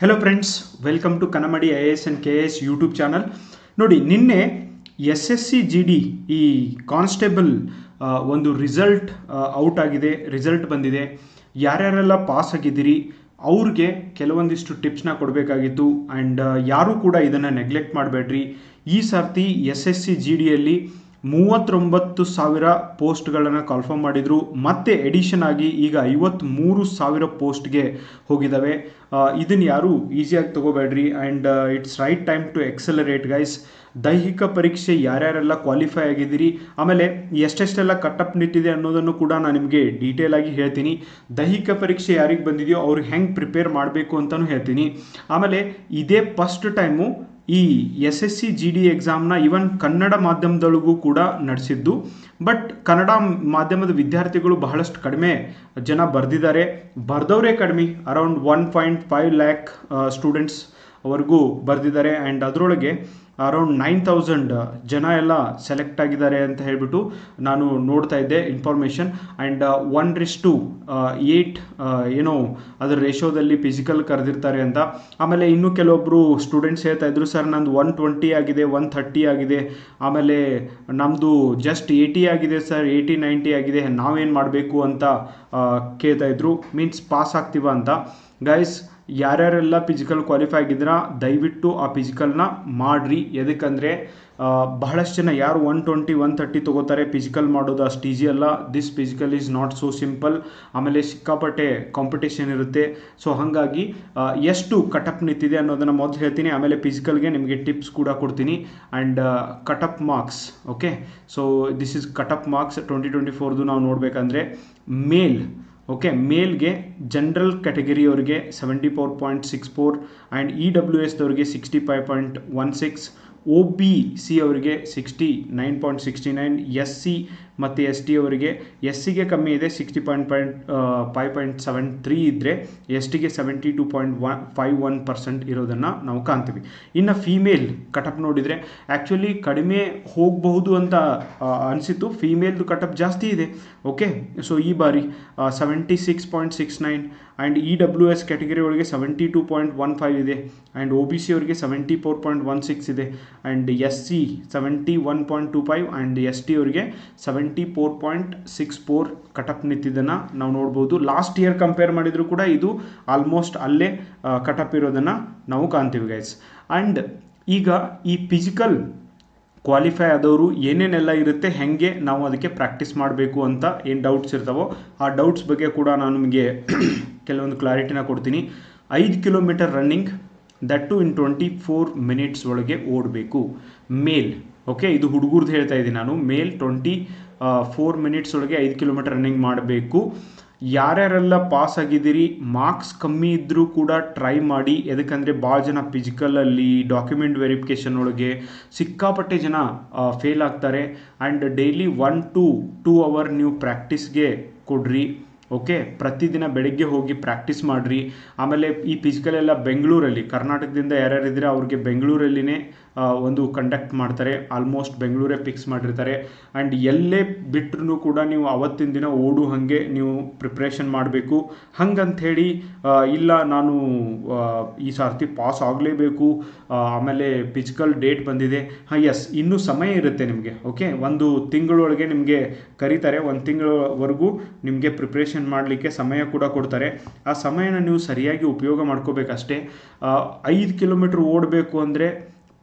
Hello friends welcome to Kannamadi I S and K S YouTube channel ನೋಡಿ, ನಿನ್ನೆ S S C G D ಈ constable ಒಂದು result out ಆಗಿದೆ result ಬಂದಿದೆ. ಯಾರ್ಯಾರೆಲ್ಲ ಪಾಸ್ ಆಗಿದ್ದೀರಿ, ಅವ್ರಿಗೆ ಕೆಲವೊಂದಿಷ್ಟು ಟಿಪ್ಸ್ನ ಕೊಡಬೇಕಾಗಿತ್ತು. ಆ್ಯಂಡ್ ಯಾರೂ ಕೂಡ ಇದನ್ನು ನೆಗ್ಲೆಕ್ಟ್ ಮಾಡಬೇಡ್ರಿ. ಈ ಸರ್ತಿ ಎಸ್ ಎಸ್ ಸಿ ಜಿ ಡಿಯಲ್ಲಿ ಮೂವತ್ತೊಂಬತ್ತು ಸಾವಿರ ಪೋಸ್ಟ್ಗಳನ್ನು ಕನ್ಫರ್ಮ್ ಮಾಡಿದರು. ಮತ್ತೆ ಎಡಿಷನ್ ಆಗಿ ಈಗ ಐವತ್ತ್ಮೂರು ಸಾವಿರ ಪೋಸ್ಟ್ಗೆ ಹೋಗಿದ್ದಾವೆ ಇದನ್ನು ಯಾರೂ ಈಸಿಯಾಗಿ ತೊಗೋಬೇಡ್ರಿ. And it's right time to accelerate guys ದೈಹಿಕ ಪರೀಕ್ಷೆ ಯಾರ್ಯಾರೆಲ್ಲ ಕ್ವಾಲಿಫೈ ಆಗಿದ್ದೀರಿ? ಆಮೇಲೆ ಎಷ್ಟೆಷ್ಟೆಲ್ಲ ಕಟ್ಟಪ್ ನಿಂತಿದೆ ಅನ್ನೋದನ್ನು ಕೂಡ ನಾನು ನಿಮಗೆ ಡೀಟೇಲ್ ಆಗಿ ಹೇಳ್ತೀನಿ. ದೈಹಿಕ ಪರೀಕ್ಷೆ ಯಾರಿಗೆ ಬಂದಿದೆಯೋ ಅವ್ರಿಗೆ ಹೆಂಗೆ ಪ್ರಿಪೇರ್ ಮಾಡಬೇಕು ಅಂತಲೂ ಹೇಳ್ತೀನಿ. ಆಮೇಲೆ ಇದೇ ಫಸ್ಟ್ ಟೈಮು ಈ S S C G D ಎಕ್ಸಾಮ್ನ even Kannada ಮಾಧ್ಯಮದೊಳಗೂ ಕೂಡ ನಡೆಸಿದ್ದು. ಬಟ್ ಕನ್ನಡ ಮಾಧ್ಯಮದ ವಿದ್ಯಾರ್ಥಿಗಳು ಬಹಳಷ್ಟು ಕಡಿಮೆ ಜನ ಬರೆದಿದ್ದಾರೆ. ಬರೆದವರೇ ಕಡಿಮೆ around one point five lakh students ವರೆಗೂ ಬರೆದಿದ್ದಾರೆ. ಆ್ಯಂಡ್ ಅದರೊಳಗೆ ಅರೌಂಡ್ ನೈನ್ ತೌಸಂಡ್ ಜನ ಎಲ್ಲ ಸೆಲೆಕ್ಟ್ ಆಗಿದ್ದಾರೆ ಅಂತ ಹೇಳಿಬಿಟ್ಟು ನಾನು ನೋಡ್ತಾ ಇದ್ದೆ information. And one is to eight ಏನೋ ಅದರ ರೇಷೋದಲ್ಲಿ ಫಿಸಿಕಲ್ ಕರೆದಿರ್ತಾರೆ ಅಂತ. ಆಮೇಲೆ ಇನ್ನೂ ಕೆಲವೊಬ್ಬರು ಸ್ಟೂಡೆಂಟ್ಸ್ ಹೇಳ್ತಾ ಇದ್ರು ಸರ್ ನಂದು ಒನ್ ಟ್ವೆಂಟಿ ಆಗಿದೆ ಒನ್ ಥರ್ಟಿ ಆಗಿದೆ. ಆಮೇಲೆ ನಮ್ಮದು ಜಸ್ಟ್ ಏಯ್ಟಿ ಆಗಿದೆ ಸರ್ ಏಯ್ಟಿ ನೈಂಟಿ ಆಗಿದೆ. ನಾವೇನು ಮಾಡಬೇಕು ಅಂತ ಆ, ಕೇಳ್ತಾ ಇದ್ರು. ಮೀನ್ಸ್ ಪಾಸ್ ಆಗ್ತೀವ ಅಂತ. ಗೈಸ್ ಯಾರ್ಯಾರೆಲ್ಲ ಫಿಸಿಕಲ್ ಕ್ವಾಲಿಫೈ ಆಗಿದ್ದೀರಾ, ದಯವಿಟ್ಟು ಆ ಫಿಸಿಕಲ್ನ ಮಾಡಿರಿ. ಎದಕ್ಕಂದರೆ ಬಹಳಷ್ಟು ಜನ ಯಾರು ಒನ್ ಟ್ವೆಂಟಿ ಒನ್ ತರ್ಟಿ ತೊಗೋತಾರೆ ಫಿಸಿಕಲ್ ಮಾಡೋದು ಅಷ್ಟು ಈಸಿ ಅಲ್ಲ. This physical is not so simple ಆಮೇಲೆ ಸಿಕ್ಕಾಪಟ್ಟೆ ಕಾಂಪಿಟೇಷನ್ ಇರುತ್ತೆ. ಸೊ ಹಾಗಾಗಿ ಎಷ್ಟು ಕಟಪ್ ನಿಂತಿದೆ ಅನ್ನೋದನ್ನು ಮೊದಲು ಹೇಳ್ತೀನಿ. ಆಮೇಲೆ ಫಿಸಿಕಲ್ಗೆ ನಿಮಗೆ ಟಿಪ್ಸ್ ಕೂಡ ಕೊಡ್ತೀನಿ. And cutoff marks okay so this is cutoff marks twenty twenty ಫೋರ್ದು ನಾವು ನೋಡಬೇಕಂದ್ರೆ, ಮೇಲ್ ಓಕೆ ಮೇಲ್ಗೆ general ಕ್ಯಾಟಗರಿಯವರಿಗೆ seventy four point six four and E W ಎಸ್ದವ್ರಿಗೆ sixty five point one six O B C ಅವರಿಗೆ sixty nine point sixty nine S C ಮತ್ತು S T ಅವರಿಗೆ S ಸಿಗೆ ಕಮ್ಮಿ ಇದೆ sixty point point five point seven three ಇದ್ದರೆ S ಟಿಗೆ seventy two point one five one percent ಇರೋದನ್ನು ನಾವು ಕಾಣ್ತೀವಿ. ಇನ್ನು ಫೀಮೇಲ್ ಕಟಪ್ ನೋಡಿದರೆ ಆ್ಯಕ್ಚುಲಿ ಕಡಿಮೆ ಹೋಗಬಹುದು ಅಂತ ಅನಿಸಿತು ಫೀಮೇಲ್ದು ಕಟಪ್ ಜಾಸ್ತಿ ಇದೆ. ಓಕೆ ಸೊ ಈ ಬಾರಿ seventy six point six nine and E W S category ಒಳಗೆ seventy two point one five ಇದೆ ಆ್ಯಂಡ್ ಒ ಬಿ ಸಿ ಅವರಿಗೆ seventy four point one six ಇದೆ and S C seventy one point two five and S T ಅವರಿಗೆ seventy four point six four cutoff ನಿಂತಿದ್ದನ್ನು ನಾವು ನೋಡ್ಬೋದು. Last year compare ಮಾಡಿದರೂ ಕೂಡ ಇದು almost ಅಲ್ಲೇ ಕಟಪ್ ಇರೋದನ್ನು ನಾವು ಕಾಣ್ತೀವಿ ಗೈಸ್ ಆ್ಯಂಡ್ ಈಗ ಈ ಫಿಸಿಕಲ್ ಕ್ವಾಲಿಫೈ ಆದವರು ಏನೇನೆಲ್ಲ ಇರುತ್ತೆ, ಹೆಂಗೆ ನಾವು ಅದಕ್ಕೆ ಪ್ರಾಕ್ಟೀಸ್ ಮಾಡಬೇಕು ಅಂತ ಏನು ಡೌಟ್ಸ್ ಇರ್ತಾವೋ ಆ ಡೌಟ್ಸ್ ಬಗ್ಗೆ ಕೂಡ ನಾನು ನಿಮಗೆ ಕೆಲವೊಂದು ಕ್ಲಾರಿಟಿನ ಕೊಡ್ತೀನಿ. ಐದು kilometre running that too in twenty four minutes ಒಳಗೆ ಓಡಬೇಕು. ಮೇಲ್ ಓಕೆ ಇದು ಹುಡುಗರ್ದು ಹೇಳ್ತಾ ಇದ್ದೀನಿ ನಾನು. ಮೇಲ್ ಟ್ವೆಂಟಿ ಫೋರ್ ಮಿನಿಟ್ಸ್ ಒಳಗೆ ಐದು ಕಿಲೋಮೀಟರ್ ರನ್ನಿಂಗ್ ಮಾಡಬೇಕು. ಯಾರ್ಯಾರೆಲ್ಲ ಪಾಸ್ ಆಗಿದ್ದೀರಿ ಮಾರ್ಕ್ಸ್ ಕಮ್ಮಿ ಇದ್ದರೂ ಕೂಡ ಟ್ರೈ ಮಾಡಿ. ಎದಕ್ಕಂದರೆ ಭಾಳ ಜನ ಫಿಸಿಕಲಲ್ಲಿ ಡಾಕ್ಯುಮೆಂಟ್ ವೆರಿಫಿಕೇಷನ್ ಒಳಗೆ ಸಿಕ್ಕಾಪಟ್ಟೆ ಜನ ಫೇಲ್ ಆಗ್ತಾರೆ. And daily one to two hour ನೀವು ಪ್ರಾಕ್ಟೀಸ್ಗೆ ಕೊಡ್ರಿ. ಓಕೆ ಪ್ರತಿದಿನ ಬೆಳಗ್ಗೆ ಹೋಗಿ ಪ್ರಾಕ್ಟೀಸ್ ಮಾಡಿರಿ. ಆಮೇಲೆ ಈ ಫಿಸಿಕಲ್ ಎಲ್ಲ ಬೆಂಗಳೂರಲ್ಲಿ, ಕರ್ನಾಟಕದಿಂದ ಯಾರ್ಯಾರಿದ್ರೆ ಅವ್ರಿಗೆ ಬೆಂಗಳೂರಲ್ಲಿನೇ ಒಂದು ಕಂಡಕ್ಟ್ ಮಾಡ್ತಾರೆ. ಆಲ್ಮೋಸ್ಟ್ ಬೆಂಗಳೂರೇ ಫಿಕ್ಸ್ ಮಾಡಿರ್ತಾರೆ. ಆ್ಯಂಡ್ ಎಲ್ಲೇ ಬಿಟ್ರೂ ಕೂಡ ನೀವು ಅವತ್ತಿನ ದಿನ ಓಡು ಹಾಗೆ ನೀವು ಪ್ರಿಪ್ರೇಷನ್ ಮಾಡಬೇಕು. ಹಂಗಂಥೇಳಿ ಇಲ್ಲ ನಾನು ಈ ಸಾರ್ತಿ ಪಾಸ್ ಆಗಲೇಬೇಕು. ಆಮೇಲೆ ಫಿಸಿಕಲ್ ಡೇಟ್ ಬಂದಿದೆ. ಹಾಂ ಎಸ್ ಇನ್ನೂ ಸಮಯ ಇರುತ್ತೆ ನಿಮಗೆ ಓಕೆ ಒಂದು ತಿಂಗಳೊಳಗೆ ನಿಮಗೆ ಕರೀತಾರೆ. ಒಂದು ತಿಂಗಳವರೆಗೂ ನಿಮಗೆ ಪ್ರಿಪ್ರೇಷನ್ ಮಾಡಲಿಕ್ಕೆ ಸಮಯ ಕೂಡ ಕೊಡ್ತಾರೆ. ಆ ಸಮಯನ ನೀವು ಸರಿಯಾಗಿ ಉಪಯೋಗ ಮಾಡ್ಕೋಬೇಕಷ್ಟೇ. ಐದು ಕಿಲೋಮೀಟ್ರ್ ಓಡಬೇಕು ಅಂದರೆ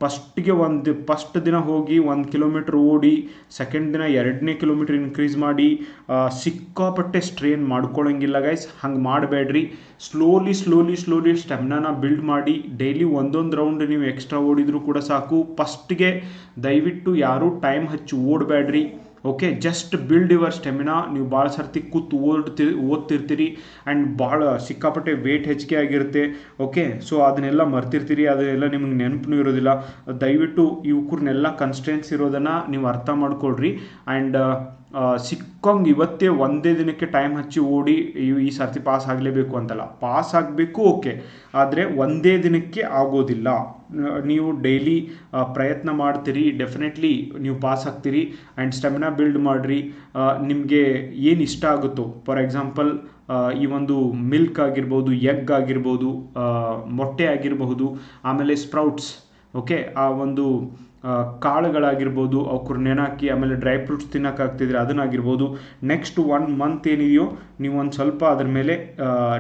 ಫಸ್ಟಿಗೆ ಒಂದು ಫಸ್ಟ್ ದಿನ ಹೋಗಿ ಒಂದು ಕಿಲೋಮೀಟ್ರ್ ಓಡಿ ಸೆಕೆಂಡ್ ದಿನ ಎರಡನೇ ಕಿಲೋಮೀಟ್ರ್ ಇನ್ಕ್ರೀಸ್ ಮಾಡಿ ಸಿಕ್ಕಾಪಟ್ಟೆ ಸ್ಟ್ರೇನ್ ಮಾಡ್ಕೊಳ್ಳೋಂಗಿಲ್ಲ ಗೈಸ್ ಹಂಗೆ ಮಾಡಬೇಡ್ರಿ. ಸ್ಲೋಲಿ ಸ್ಲೋಲಿ ಸ್ಲೋಲಿ ಸ್ಟೆಮ್ನಾನ ಬಿಲ್ಡ್ ಮಾಡಿ ಡೈಲಿ ಒಂದೊಂದು ರೌಂಡ್ ನೀವು ಎಕ್ಸ್ಟ್ರಾ ಓಡಿದರೂ ಕೂಡ ಸಾಕು. ಫಸ್ಟ್ಗೆ ದಯವಿಟ್ಟು ಯಾರೂ ಟೈಮ್ ಹಚ್ಚಿ ಓಡಬೇಡ್ರಿ. Okay just build your stamina ನೀವು ಭಾಳ ಸರ್ತಿ ಕೂತು ಓದ್ತಿ ಓದ್ತಿರ್ತೀರಿ ಆ್ಯಂಡ್ ಭಾಳ ಸಿಕ್ಕಾಪಟ್ಟೆ ವೇಟ್ ಹೆಚ್ಚಿಗೆ ಆಗಿರುತ್ತೆ. ಓಕೆ ಸೊ ಅದನ್ನೆಲ್ಲ ಮರ್ತಿರ್ತೀರಿ. ಅದನ್ನೆಲ್ಲ ನಿಮ್ಗೆ ನೆನಪು ಇರೋದಿಲ್ಲ. ದಯವಿಟ್ಟು ಇವ್ಕೂರ್ನೆಲ್ಲ ಕನ್ಸ್ಟೆನ್ಸ್ ಇರೋದನ್ನು ನೀವು ಅರ್ಥ ಮಾಡ್ಕೊಳ್ರಿ. ಆ್ಯಂಡ್ ಸಿಕ್ಕಂಗೆ ಇವತ್ತೇ ಒಂದೇ ದಿನಕ್ಕೆ ಟೈಮ್ ಹಚ್ಚಿ ಓಡಿ ಈ- ಸರ್ತಿ ಪಾಸ್ ಆಗಲೇಬೇಕು ಅಂತಲ್ಲ. ಪಾಸ್ ಆಗಬೇಕು ಓಕೆ ಆದರೆ ಒಂದೇ ದಿನಕ್ಕೆ ಆಗೋದಿಲ್ಲ. ನೀವು ಡೈಲಿ ಪ್ರಯತ್ನ ಮಾಡ್ತೀರಿ ಡೆಫಿನೆಟ್ಲಿ ನೀವು ಪಾಸ್ ಆಗ್ತೀರಿ ಆ್ಯಂಡ್ ಸ್ಟೆಮಿನಾ ಬಿಲ್ಡ್ ಮಾಡಿರಿ. ನಿಮಗೆ ಏನು ಇಷ್ಟ ಆಗುತ್ತೋ ಫಾರ್ ಎಕ್ಸಾಂಪಲ್ ಈ ಒಂದು ಮಿಲ್ಕ್ ಆಗಿರ್ಬೋದು ಎಗ್ ಆಗಿರ್ಬೋದು ಮೊಟ್ಟೆ ಆಗಿರಬಹುದು, ಆಮೇಲೆ ಸ್ಪ್ರೌಟ್ಸ್ ಓಕೆ ಆ ಒಂದು ಕಾಳುಗಳಾಗಿರ್ಬೋದು ಅವ್ರು ನೆನಾಕಿ ಆಮೇಲೆ ಡ್ರೈ ಫ್ರೂಟ್ಸ್ ತಿನ್ನೋಕ್ಕಾಗ್ತಿದ್ರೆ ಅದನ್ನಾಗಿರ್ಬೋದು. ನೆಕ್ಸ್ಟ್ ಒನ್ ಮಂತ್ ಏನಿದೆಯೋ ನೀವು ಒಂದು ಸ್ವಲ್ಪ ಅದ್ರ ಮೇಲೆ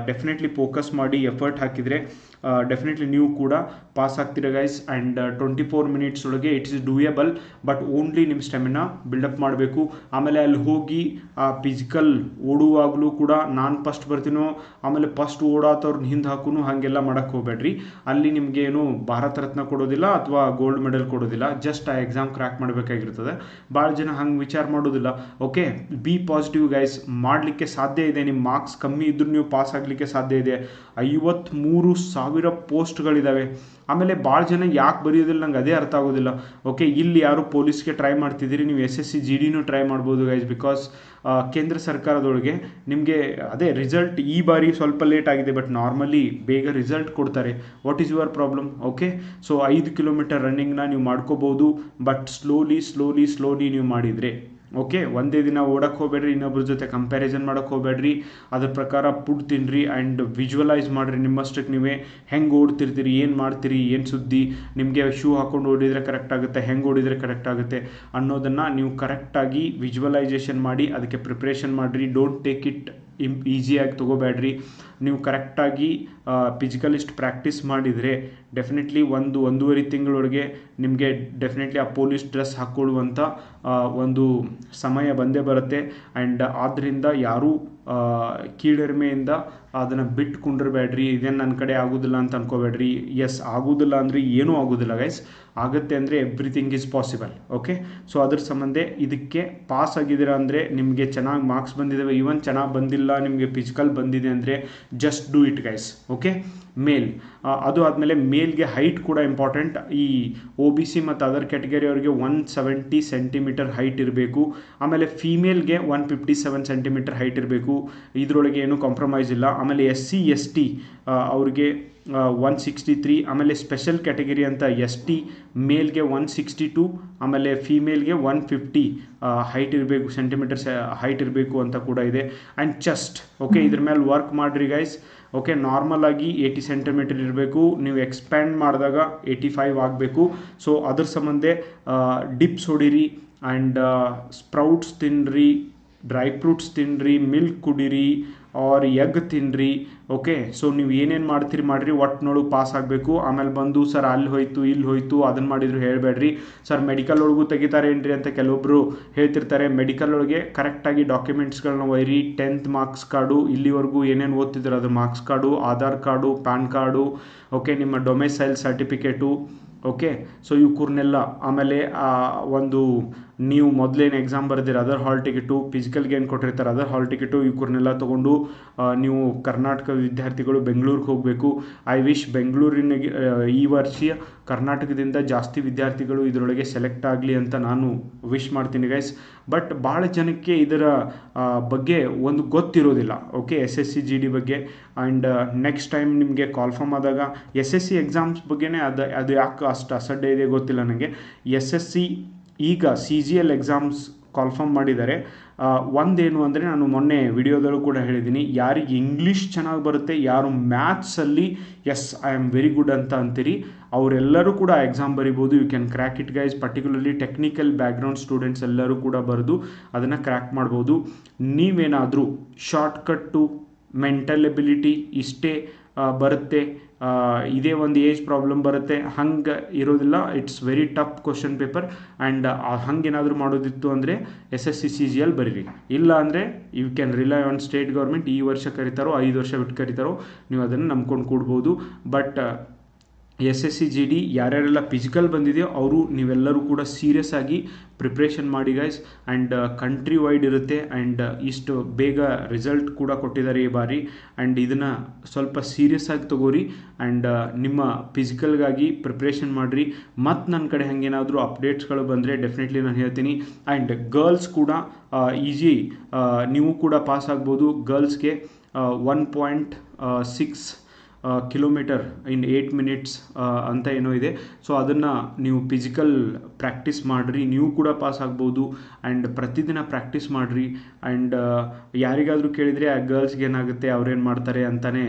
ಡೆಫಿನೆಟ್ಲಿ ಫೋಕಸ್ ಮಾಡಿ ಎಫರ್ಟ್ ಹಾಕಿದರೆ ಡೆಫಿನೆಟ್ಲಿ ನೀವು ಕೂಡ pass ಆಗ್ತೀರ guys and twenty four minutes ಒಳಗೆ it is doable but only ನಿಮ್ಮ ಸ್ಟೆಮಿನಾ ಬಿಲ್ಡಪ್ ಮಾಡಬೇಕು. ಆಮೇಲೆ ಅಲ್ಲಿ ಹೋಗಿ, ಆ ಫಿಸಿಕಲ್ ಓಡುವಾಗಲೂ ಕೂಡ ನಾನು ಫಸ್ಟ್ ಬರ್ತೀನೋ, ಆಮೇಲೆ ಫಸ್ಟ್ ಓಡಾತವ್ರನ್ನ ಹಿಂದೆ ಹಾಕುನು ಹಾಗೆಲ್ಲ ಮಾಡೋಕ್ಕೆ ಹೋಗ್ಬೇಡ್ರಿ. ಅಲ್ಲಿ ನಿಮಗೆ ಏನು ಭಾರತ ರತ್ನ ಕೊಡೋದಿಲ್ಲ ಅಥವಾ ಗೋಲ್ಡ್ ಮೆಡಲ್ ಕೊಡೋದಿಲ್ಲ ಜಸ್ಟ್ ಆ ಎಕ್ಸಾಮ್ ಕ್ರ್ಯಾಕ್ ಮಾಡಬೇಕಾಗಿರ್ತದೆ. ಭಾಳ ಜನ ಹಂಗೆ ವಿಚಾರ ಮಾಡೋದಿಲ್ಲ. ಓಕೆ ಬಿ ಪಾಸಿಟಿವ್ ಗೈಸ್ ಮಾಡಲಿಕ್ಕೆ ಸಾಧ್ಯ ಇದೆ ನಿಮ್ಮ ಮಾರ್ಕ್ಸ್ ಕಮ್ಮಿ ಇದ್ರೂ ನೀವು ಪಾಸ್ ಆಗಲಿಕ್ಕೆ ಸಾಧ್ಯ ಇದೆ. ಐವತ್ತ್ಮೂರು ಸಾವಿರ ಪೋಸ್ಟ್ಗಳಿದ್ದಾವೆ ಆಮೇಲೆ ಭಾಳ ಜನ ಯಾಕೆ ಬರೆಯೋದಿಲ್ಲ ನಂಗೆ ಅದೇ ಅರ್ಥ ಆಗೋದಿಲ್ಲ. ಓಕೆ, ಇಲ್ಲಿ ಯಾರು ಪೊಲೀಸ್ಗೆ ಟ್ರೈ ಮಾಡ್ತಿದ್ದೀರಿ, ನೀವು ಎಸ್ ಎಸ್ ಸಿ ಜಿ ಡಿನೂ ಟ್ರೈ ಮಾಡ್ಬೋದು ಗೈಸ್ ಬಿಕಾಸ್ ಕೇಂದ್ರ ಸರ್ಕಾರದೊಳಗೆ ನಿಮಗೆ, ಅದೇ ರಿಸಲ್ಟ್ ಈ ಬಾರಿ ಸ್ವಲ್ಪ ಲೇಟ್ ಆಗಿದೆ ಬಟ್ ನಾರ್ಮಲಿ ಬೇಗ ರಿಸಲ್ಟ್ ಕೊಡ್ತಾರೆ. What is your problem okay so ಐದು ಕಿಲೋಮೀಟರ್ ರನ್ನಿಂಗ್ನ ನೀವು ಮಾಡ್ಕೋಬೋದು ಬಟ್ ಸ್ಲೋಲಿ ಸ್ಲೋಲಿ ಸ್ಲೋಲಿ ನೀವು ಮಾಡಿದರೆ ಓಕೆ ಒಂದೇ ದಿನ ಓಡಕ್ಕೆ ಹೋಗ್ಬೇಡ್ರಿ, ಇನ್ನೊಬ್ರ ಜೊತೆ ಕಂಪ್ಯಾರಿಸನ್ ಮಾಡೋಕ್ಕೆ ಹೋಗ್ಬೇಡ್ರಿ. ಅದ್ರ ಪ್ರಕಾರ ಫುಡ್ ತಿನ್ನಿರಿ ಆ್ಯಂಡ್ ವಿಜುವಲೈಸ್ ಮಾಡಿರಿ ನಿಮ್ಮಷ್ಟಕ್ಕೆ ನೀವೇ. ಹೆಂಗೆ ಓಡ್ತಿರ್ತೀರಿ, ಏನು ಮಾಡ್ತೀರಿ, ಏನು ಸುದ್ದಿ? ನಿಮಗೆ ಶೂ ಹಾಕೊಂಡು ಓಡಿದರೆ ಕರೆಕ್ಟ್ ಆಗುತ್ತೆ, ಹೆಂಗೆ ಓಡಿದರೆ ಕರೆಕ್ಟ್ ಆಗುತ್ತೆ ಅನ್ನೋದನ್ನು ನೀವು ಕರೆಕ್ಟಾಗಿ ವಿಜುವಲೈಸೇಷನ್ ಮಾಡಿ, ಅದಕ್ಕೆ ಪ್ರಿಪ್ರೇಷನ್ ಮಾಡಿರಿ. ಡೋಂಟ್ ಟೇಕ್ ಇಟ್ ಇಮ್, ಈಸಿಯಾಗಿ ತೊಗೋಬೇಡ್ರಿ. ನೀವು ಕರೆಕ್ಟಾಗಿ ಫಿಸಿಕಲಿಸ್ಟ್ ಪ್ರಾಕ್ಟೀಸ್ ಮಾಡಿದರೆ ಡೆಫಿನೆಟ್ಲಿ ಒಂದು, ಒಂದೂವರೆ ತಿಂಗಳೊಳಗೆ ನಿಮಗೆ ಡೆಫಿನೆಟ್ಲಿ ಆ ಪೊಲೀಸ್ ಡ್ರೆಸ್ ಹಾಕ್ಕೊಳ್ಳುವಂಥ ಒಂದು ಸಮಯ ಬಂದೇ ಬರುತ್ತೆ. ಆ್ಯಂಡ್ ಆದ್ದರಿಂದ ಯಾರೂ ಕೀಳರಿಮೆಯಿಂದ ಅದನ್ನು ಬಿಟ್ಟು ಕುಂಡಿರಬೇಡ್ರಿ ಇದೇನು ನನ್ನ ಕಡೆ ಆಗೋದಿಲ್ಲ ಅಂತ ಅನ್ಕೋಬೇಡ್ರಿ. ಎಸ್ ಆಗೋದಿಲ್ಲ ಅಂದರೆ ಏನೂ ಆಗೋದಿಲ್ಲ ಗೈಸ್ ಆಗುತ್ತೆ ಅಂದರೆ everything is possible okay so ಅದ್ರ ಸಂಬಂಧ ಇದಕ್ಕೆ ಪಾಸ್ ಆಗಿದ್ದೀರಾ ಅಂದರೆ ನಿಮಗೆ ಚೆನ್ನಾಗಿ ಮಾರ್ಕ್ಸ್ ಬಂದಿದ್ದಾವೆ ಈವನ್ ಚೆನ್ನಾಗಿ ಬಂದಿಲ್ಲ, ನಿಮಗೆ ಫಿಸಿಕಲ್ ಬಂದಿದೆ ಅಂದರೆ just do it guys okay male ಅದು ಆದಮೇಲೆ ಮೇಲ್ಗೆ ಹೈಟ್ ಕೂಡ ಇಂಪಾರ್ಟೆಂಟ್ ಈ ಒ ಬಿ ಸಿ ಮತ್ತು ಅದರ್ ಕ್ಯಾಟಗರಿ ಅವರಿಗೆ ಒನ್ ಸೆವೆಂಟಿ ಸೆಂಟಿಮೀಟರ್ ಹೈಟ್ ಇರಬೇಕು. ಆಮೇಲೆ ಫೀಮೇಲ್ಗೆ one fifty seven centimetre height ಇರಬೇಕು. ಇದರೊಳಗೆ ಏನೂ ಕಾಂಪ್ರಮೈಸ್ ಇಲ್ಲ. ಆಮೇಲೆ ಎಸ್ ಸಿ ಎಸ್ ಟಿ ಅವ್ರಿಗೆ ಒನ್ ಸಿಕ್ಸ್ಟಿ ತ್ರೀ ಆಮೇಲೆ ಸ್ಪೆಷಲ್ ಕ್ಯಾಟಗರಿ ಅಂತ ಎಸ್ ಟಿ ಮೇಲ್ಗೆ ಒನ್ ಸಿಕ್ಸ್ಟಿ ಟು ಆಮೇಲೆ ಫೀಮೇಲ್ಗೆ ಒನ್ ಫಿಫ್ಟಿ ಹೈಟ್ ಇರಬೇಕು ಸೆಂಟಿಮೀಟರ್ಸ್ ಹೈಟ್ ಇರಬೇಕು ಅಂತ ಕೂಡ ಇದೆ. ಆ್ಯಂಡ್ ಚೆಸ್ಟ್ ಓಕೆ ಇದ್ರ ಮೇಲೆ ವರ್ಕ್ ಮಾಡಿರಿ ಗೈಸ್ ಓಕೆ ನಾರ್ಮಲ್ ಆಗಿ ಏಯ್ಟಿ ಸೆಂಟಿಮೀಟರ್ ಇರಬೇಕು. ನೀವು ಎಕ್ಸ್ಪ್ಯಾಂಡ್ ಮಾಡಿದಾಗ ಏಯ್ಟಿ ಫೈವ್ ಆಗಬೇಕು. ಸೊ ಅದ್ರ ಸಂಬಂಧ ಡಿಪ್ಸ್ ಹೊಡಿರಿ ಆ್ಯಂಡ್ ಸ್ಪ್ರೌಟ್ಸ್ ತಿನ್ನಿರಿ ಡ್ರೈ ಫ್ರೂಟ್ಸ್ ತಿನ್ನಿರಿ ಮಿಲ್ಕ್ ಕುಡೀರಿ ಆರ್ ಎಗ್ ತಿನ್ನಿರಿ ಓಕೆ ಸೊ ನೀವು ಏನೇನು ಮಾಡ್ತೀರಿ ಮಾಡಿರಿ ಒಟ್ಟಿನೊಳಗೆ ಪಾಸ್ ಆಗಬೇಕು. ಆಮೇಲೆ ಬಂದು ಸರ್ ಅಲ್ಲಿ ಹೋಯ್ತು, ಇಲ್ಲಿ ಹೋಯ್ತು ಅದನ್ನು ಮಾಡಿದ್ರು ಹೇಳಬೇಡ್ರಿ. ಸರ್ ಮೆಡಿಕಲ್ ಒಳಗೂ ತೆಗಿತಾರೆ ಏನ್ರಿ ಅಂತ ಕೆಲವೊಬ್ಬರು ಹೇಳ್ತಿರ್ತಾರೆ. ಮೆಡಿಕಲ್ ಒಳಗೆ ಕರೆಕ್ಟಾಗಿ ಡಾಕ್ಯುಮೆಂಟ್ಸ್ಗಳನ್ನ ಒಯ್ರಿ. ಟೆಂತ್ ಮಾರ್ಕ್ಸ್ ಕಾರ್ಡು ಇಲ್ಲಿವರೆಗೂ ಏನೇನು ಓದ್ತಿದ್ರು ಅದು marks card Aadhaar card PAN card okay ನಿಮ್ಮ ಡೊಮೆಸೈಲ್ ಸರ್ಟಿಫಿಕೇಟು ಓಕೆ ಸೊ ಇವ್ಕೂರ್ನೆಲ್ಲ ಆಮೇಲೆ ಒಂದು ನೀವು ಮೊದಲೇನು ಎಕ್ಸಾಮ್ ಬರೆದಿರ, ಅದರ್ ಹಾಲ್ ಟಿಕೆಟು ಫಿಸಿಕಲ್ಗೆ ಏನು ಕೊಟ್ಟಿರ್ತಾರೆ, ಅದರ್ ಹಾಲ್ ಟಿಕೆಟು ಇವ್ರನ್ನೆಲ್ಲ ತೊಗೊಂಡು ನೀವು ಕರ್ನಾಟಕ ವಿದ್ಯಾರ್ಥಿಗಳು ಬೆಂಗಳೂರಿಗೆ ಹೋಗಬೇಕು. ಐ ವಿಶ್ ಬೆಂಗಳೂರಿನ ಈ ವರ್ಷ ಕರ್ನಾಟಕದಿಂದ ಜಾಸ್ತಿ ವಿದ್ಯಾರ್ಥಿಗಳು ಇದರೊಳಗೆ ಸೆಲೆಕ್ಟ್ ಆಗಲಿ ಅಂತ ನಾನು ವಿಶ್ ಮಾಡ್ತೀನಿ ಗೈಸ್ ಬಟ್ ಭಾಳ ಜನಕ್ಕೆ ಇದರ ಬಗ್ಗೆ ಒಂದು ಗೊತ್ತಿರೋದಿಲ್ಲ. Okay S S C G D ಬಗ್ಗೆ. ಆ್ಯಂಡ್ ನೆಕ್ಸ್ಟ್ ಟೈಮ್ ನಿಮಗೆ ಕಾಲ್ಫಾರ್ಮ್ ಆದಾಗ ಎಸ್ ಎಸ್ ಸಿ ಎಕ್ಸಾಮ್ಸ್ ಬಗ್ಗೆನೇ ಅದು ಅದು ಯಾಕೆ ಅಷ್ಟು ಅಸಡ್ಡೆ ಇದೆ ಗೊತ್ತಿಲ್ಲ ನನಗೆ ಎಸ್ ಎಸ್ ಸಿ ಈಗ C G L exams confirm ಮಾಡಿದ್ದಾರೆ. ಒಂದೇನು ಅಂದರೆ ನಾನು ಮೊನ್ನೆ ವಿಡಿಯೋದಲ್ಲೂ ಕೂಡ ಹೇಳಿದ್ದೀನಿ, ಯಾರಿಗೆ ಇಂಗ್ಲೀಷ್ ಚೆನ್ನಾಗಿ ಬರುತ್ತೆ, ಯಾರು ಮ್ಯಾಥ್ಸಲ್ಲಿ yes I am very good ಅಂತ ಅಂತೀರಿ, ಅವರೆಲ್ಲರೂ ಕೂಡ ಎಕ್ಸಾಮ್ ಬರಿಬೋದು. You can crack it guys particularly technical background students ಎಲ್ಲರೂ ಕೂಡ ಬರೆದು ಅದನ್ನು ಕ್ರ್ಯಾಕ್ ಮಾಡ್ಬೋದು. ನೀವೇನಾದರೂ ಶಾರ್ಟ್ಕಟ್ಟು ಮೆಂಟಲ್ ಎಬಿಲಿಟಿ ಇಷ್ಟೇ ಬರುತ್ತೆ ಇದೇ ಒಂದು ಏಜ್ ಪ್ರಾಬ್ಲಮ್ ಬರುತ್ತೆ. ಹಂಗೆ ಇರೋದಿಲ್ಲ. It's very tough question paper and ಹಂಗೇನಾದರೂ ಮಾಡೋದಿತ್ತು ಅಂದರೆ S S C C G L ಬರೀರಿ. ಇಲ್ಲ ಅಂದರೆ you can rely on state government ಈ ವರ್ಷ ಕರೀತಾರೋ, ಐದು ವರ್ಷ ಬಿಟ್ಟು ಕರೀತಾರೋ, ನೀವು ಅದನ್ನು ನಂಬ್ಕೊಂಡು ಕೂಡ್ಬೋದು. But S S C G D ಯಾರ್ಯಾರೆಲ್ಲ physical ಬಂದಿದೆಯೋ ಅವರು ನೀವೆಲ್ಲರೂ ಕೂಡ ಸೀರಿಯಸ್ ಆಗಿ ಪ್ರಿಪ್ರೇಷನ್ ಮಾಡಿ ಗೈಸ್ ಆ್ಯಂಡ್ ಕಂಟ್ರಿ ವೈಡ್ ಇರುತ್ತೆ. ಆ್ಯಂಡ್ ಇಷ್ಟು ಬೇಗ ರಿಸಲ್ಟ್ ಕೂಡ ಕೊಟ್ಟಿದ್ದಾರೆ ಈ ಬಾರಿ. ಆ್ಯಂಡ್ ಇದನ್ನು ಸ್ವಲ್ಪ ಸೀರಿಯಸ್ ಆಗಿ ತಗೋರಿ. ಆ್ಯಂಡ್ ನಿಮ್ಮ ಫಿಸಿಕಲ್ಗಾಗಿ ಪ್ರಿಪ್ರೇಷನ್ ಮಾಡಿರಿ. ಮತ್ತು ನನ್ನ ಕಡೆ ಹಾಗೇನಾದರೂ ಅಪ್ಡೇಟ್ಸ್ಗಳು ಬಂದರೆ ಡೆಫಿನೆಟ್ಲಿ ನಾನು ಹೇಳ್ತೀನಿ. ಆ್ಯಂಡ್ ಗರ್ಲ್ಸ್ ಕೂಡ ಈಸಿ ನೀವು ಕೂಡ ಪಾಸ್ ಆಗ್ಬೋದು. ಗರ್ಲ್ಸ್ಗೆ one point six kilometre in eight minutes ಅಂತ ಏನೋ ಇದೆ. ಸೊ ಅದನ್ನು ನೀವು ಫಿಸಿಕಲ್ ಪ್ರಾಕ್ಟೀಸ್ ಮಾಡಿರಿ. ನೀವು ಕೂಡ ಪಾಸ್ ಆಗ್ಬೋದು. ಆ್ಯಂಡ್ ಪ್ರತಿದಿನ ಪ್ರಾಕ್ಟೀಸ್ ಮಾಡಿರಿ. ಆ್ಯಂಡ್ ಯಾರಿಗಾದರೂ ಕೇಳಿದರೆ ಆ ಗರ್ಲ್ಸ್ಗೆ ಏನಾಗುತ್ತೆ ಅವ್ರೇನು ಮಾಡ್ತಾರೆ ಅಂತಲೇ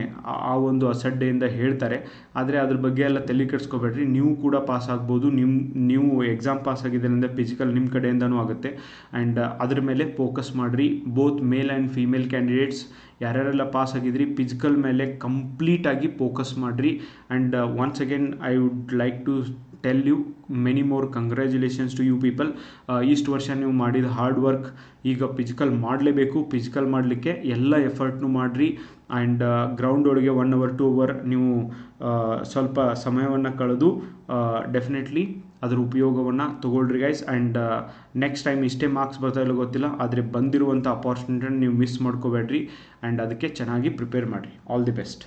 ಆ ಒಂದು ಅಸಡ್ಡೆಯಿಂದ ಹೇಳ್ತಾರೆ. ಆದರೆ ಅದ್ರ ಬಗ್ಗೆ ಎಲ್ಲ ತಲೆ ಕೆಡಿಸ್ಕೋಬೇಡ್ರಿ. ನೀವು ಕೂಡ ಪಾಸ್ ಆಗ್ಬೋದು. ನಿಮ್ಮ ನೀವು ಎಕ್ಸಾಮ್ ಪಾಸ್ ಆಗಿದ್ದರಿಂದ ಫಿಸಿಕಲ್ ನಿಮ್ಮ ಕಡೆಯಿಂದನೂ ಆಗುತ್ತೆ. ಆ್ಯಂಡ್ ಅದ್ರ ಮೇಲೆ ಫೋಕಸ್ ಮಾಡಿರಿ. Both male and female candidates ಯಾರ್ಯಾರೆಲ್ಲ pass ಆಗಿದ್ರಿ ಫಿಸಿಕಲ್ ಮೇಲೆ ಕಂಪ್ಲೀಟಾಗಿ ಫೋಕಸ್ ಮಾಡಿರಿ. And once again I would like to tell you many more congratulations to you people ಇಷ್ಟು ವರ್ಷ ನೀವು ಮಾಡಿದ ಹಾರ್ಡ್ ವರ್ಕ್ ಈಗ ಫಿಸಿಕಲ್ ಮಾಡಲೇಬೇಕು. ಫಿಸಿಕಲ್ ಮಾಡಲಿಕ್ಕೆ ಎಲ್ಲ ಎಫರ್ಟ್ನು ಮಾಡಿರಿ. ಆ್ಯಂಡ್ ಗ್ರೌಂಡ್ ಒಳಗೆ ಒನ್ ಅವರ್ ಟು ಅವರ್ ನೀವು ಸ್ವಲ್ಪ ಸಮಯವನ್ನು ಕಳೆದು ಡೆಫಿನೆಟ್ಲಿ ಅದರ ಉಪಯೋಗವನ್ನು ತೊಗೊಳ್ರಿ ಗೈಸ್ ಆ್ಯಂಡ್ ನೆಕ್ಸ್ಟ್ ಟೈಮ್ ಇಷ್ಟೇ ಮಾರ್ಕ್ಸ್ ಬರ್ತಾ ಗೊತ್ತಿಲ್ಲ, ಆದರೆ ಬಂದಿರುವಂಥ ಅಪಾರ್ಚುನಿಟಿನ ನೀವು ಮಿಸ್ ಮಾಡ್ಕೋಬೇಡ್ರಿ. ಆ್ಯಂಡ್ ಅದಕ್ಕೆ ಚೆನ್ನಾಗಿ ಪ್ರಿಪೇರ್ ಮಾಡಿರಿ. All the best